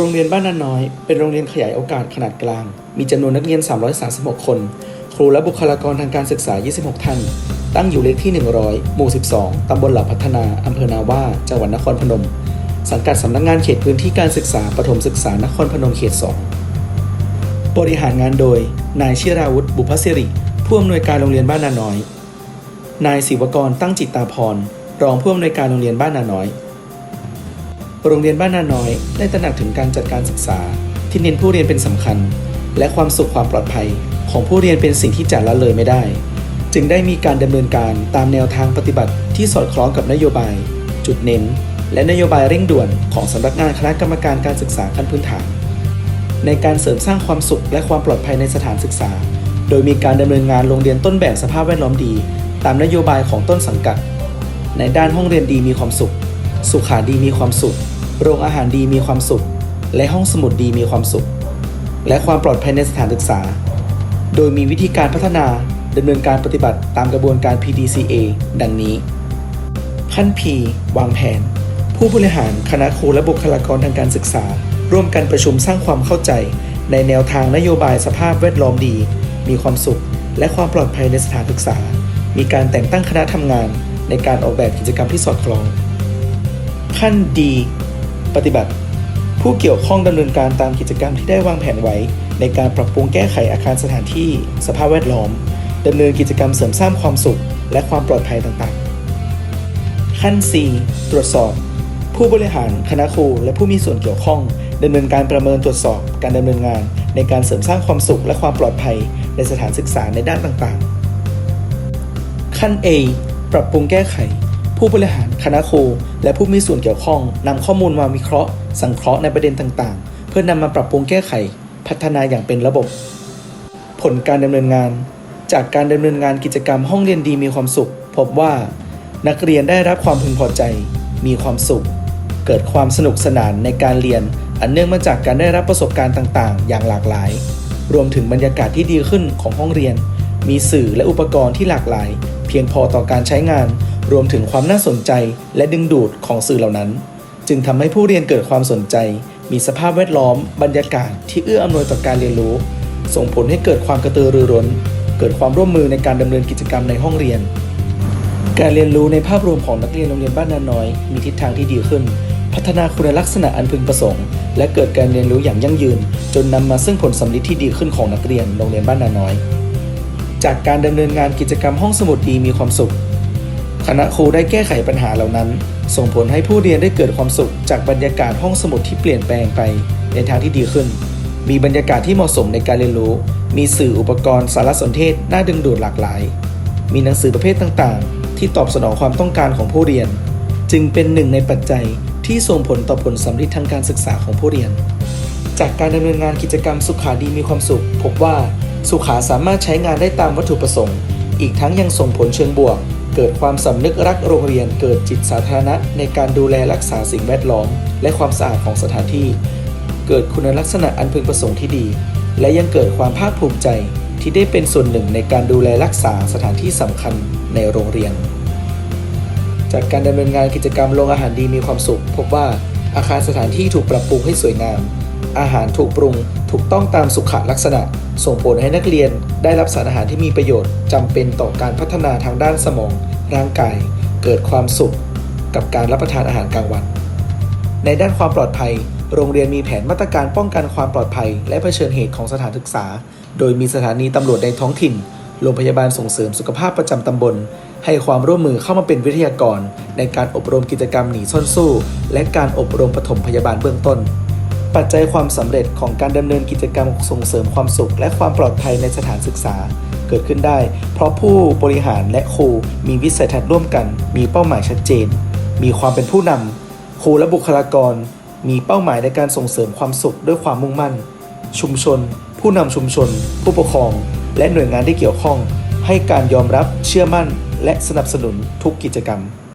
โรงเรียนบ้านนาน้อย เป็นโรงเรียนขยายโอกาสขนาดกลาง มีจำนวนนักเรียน 336 คน ครูและบุคลากรทางการศึกษา 26 ท่าน ตั้งอยู่เลขที่ 100 หมู่ 12 ตำบลหล่าพัฒนา อำเภอนาว่า จังหวัดนครพนม สังกัดสำนักงานเขตพื้นที่การศึกษาปฐมศึกษานครพนมเขต 2 บริหารงานโดย นายชิราวุฒิบุพศิริ ผู้อำนวยการโรงเรียนบ้านนาน้อย นายศิวกรตั้งจิตตาพร รองผู้อำนวยการโรงเรียนบ้านนาน้อย โรงเรียนบ้านนาน้อย ได้ตระหนักถึงการจัดการศึกษา ที่เน้นผู้เรียนเป็นสำคัญ และความสุขความปลอดภัย ของผู้เรียนเป็นสิ่งที่จะละเลยไม่ได้ จึงได้มีการดำเนินการตามแนวทางปฏิบัติที่สอดคล้องกับนโยบาย จุดเน้น และนโยบายเร่งด่วนของสำนักงานคณะกรรมการการศึกษาขั้นพื้นฐาน ในการเสริมสร้างความสุขและความปลอดภัยในสถานศึกษา โดยมีการดำเนินงานโรงเรียนต้นแบบสภาพแวดล้อมดี ตามนโยบายของต้นสังกัด ในด้านห้องเรียนดีมีความสุข สุขาดีมีความสุข โรงอาหารดีมีความสุข และห้องสมุดดีมีความสุข และความปลอดภัยในสถานศึกษา โดยมีวิธีการพัฒนาดำเนินการปฏิบัติตามกระบวนการ PDCA ดังนี้ ขั้น P วางแผน ผู้บริหารคณะครูและบุคลากรทางการศึกษา ร่วมกันประชุมสร้างความเข้าใจ ในแนวทางนโยบายสภาพแวดล้อมดี มีความสุข และความปลอดภัยในสถานศึกษา มีการแต่งตั้งคณะทำงาน ในการออกแบบกิจกรรมที่สอดคล้อง ขั้น D ปฏิบัติ ผู้เกี่ยวข้องดำเนินการตามกิจกรรมที่ได้วางแผนไว้ ในการปรับปรุงแก้ไขอาคารสถานที่ สภาพแวดล้อมดำเนินกิจกรรมเสริมสร้างความสุข และความปลอดภัยต่างๆ ขั้น C ตรวจสอบ ผู้บริหารคณะครูและผู้มีส่วนเกี่ยวข้องดำเนินการประเมินตรวจสอบ การดำเนินงาน ในการเสริมสร้างความสุขและความปลอดภัย ในสถานศึกษาในด้านต่างๆ ขั้น A ปรับปรุงแก้ไข ผู้บริหารคณะครูและผู้มีส่วนเกี่ยวข้องนำข้อมูลมาวิเคราะห์ สังเคราะห์ในประเด็นต่างๆ เพื่อนำมาปรับปรุงแก้ไข พัฒนาอย่างเป็นระบบ ผลการดำเนินงาน จากการดำเนินงานกิจกรรมห้องเรียนดีมีความสุข พบว่า นักเรียนได้รับความพึงพอใจ มีความสุข เกิดความสนุกสนานในการเรียน อันเนื่องมาจากการได้รับประสบการณ์ต่าง ๆ อย่างหลากหลาย รวมถึงบรรยากาศที่ดีขึ้นของห้องเรียน มีสื่อและอุปกรณ์ที่หลากหลาย เพียงพอต่อการใช้งาน รวมถึงความน่าสนใจและดึงดูดของสื่อเหล่านั้น จึงทำให้ผู้เรียนเกิดความสนใจ มีสภาพแวดล้อม บรรยากาศที่เอื้ออำนวยต่อการเรียนรู้ ส่งผลให้เกิดความกระตือรือร้น เกิดความร่วมมือในการดำเนินกิจกรรมในห้องเรียน การเรียนรู้ในภาพรวมของนักเรียนโรงเรียนบ้านนาน้อย มีทิศทางที่ดีขึ้น พัฒนาคุณลักษณะอันพึงประสงค์ และเกิดการเรียนรู้อย่างยั่งยืน จนนำมาซึ่งผลสำลิดที่ดีขึ้นของนักเรียนโรงเรียนบ้านนาน้อย จากการดำเนินงานกิจกรรมห้องสมุดดีมีความสุข คณะครูได้แก้ไขปัญหาเหล่านั้น ส่งผลให้ผู้เรียนได้เกิดความสุขจากบรรยากาศห้องสมุดที่เปลี่ยนแปลงไปในทางที่ดีขึ้น มีบรรยากาศที่เหมาะสมในการเรียนรู้ มีสื่ออุปกรณ์สารสนเทศน่าดึงดูดหลากหลาย มีหนังสือประเภทต่างๆ ที่ตอบสนองความต้องการของผู้เรียน จึงเป็นหนึ่งในปัจจัยที่ส่งผลต่อผลสำลิดทางการศึกษาของผู้เรียน จากการดำเนินงานกิจกรรมสุขาดีมีความสุข พบว่าสุขาสามารถใช้งานได้ตามวัตถุประสงค์ อีกทั้งยังส่งผลเชิงบวก เกิดความสำนึกรักโรงเรียน เกิดจิตสาธารณะในการดูแลรักษาสิ่งแวดล้อม และความสะอาดของสถานที่ เกิดคุณลักษณะอันพึงประสงค์ที่ดี และยังเกิดความภาคภูมิใจที่ได้เป็นส่วนหนึ่งในการดูแลรักษาสถานที่สำคัญในโรงเรียน จากการดำเนินงานกิจกรรมโรงอาหารดีมีความสุข พบว่าอาคารสถานที่ถูกปรับปรุงให้สวยงาม อาหารถูกปรุงถูกต้องตามสุขลักษณะ ส่งผลให้นักเรียนได้รับสารอาหารที่มีประโยชน์จำเป็นต่อการพัฒนาทางด้านสมอง ร่างกาย เกิดความสุข กับการรับประทานอาหารกลางวัน ในด้านความปลอดภัย โรงเรียนมีแผนมาตรการป้องกันความปลอดภัย และเผชิญเหตุของสถานศึกษา โดยมีสถานีตำรวจในท้องถิ่น โรงพยาบาลส่งเสริมสุขภาพประจำตำบล ให้ความร่วมมือเข้ามาเป็นวิทยากร ในการอบรมกิจกรรมหนีซ่อนสู้ และการอบรมปฐมพยาบาลเบื้องต้น ปัจจัยความสำเร็จของการดำเนินกิจกรรมส่งเสริมความสุข และความปลอดภัยในสถานศึกษาเกิดขึ้นได้ เพราะผู้บริหารและครูมีวิสัยทัศน์ร่วมกัน มีเป้าหมายชัดเจน มีความเป็นผู้นำครูและบุคลากร มีเป้าหมายในการส่งเสริมความสุขด้วยความมุ่งมั่น ชุมชน ผู้นำชุมชน ผู้ปกครอง และหน่วยงานที่เกี่ยวข้อง ให้การยอมรับเชื่อมั่น และสนับสนุนทุกกิจกรรม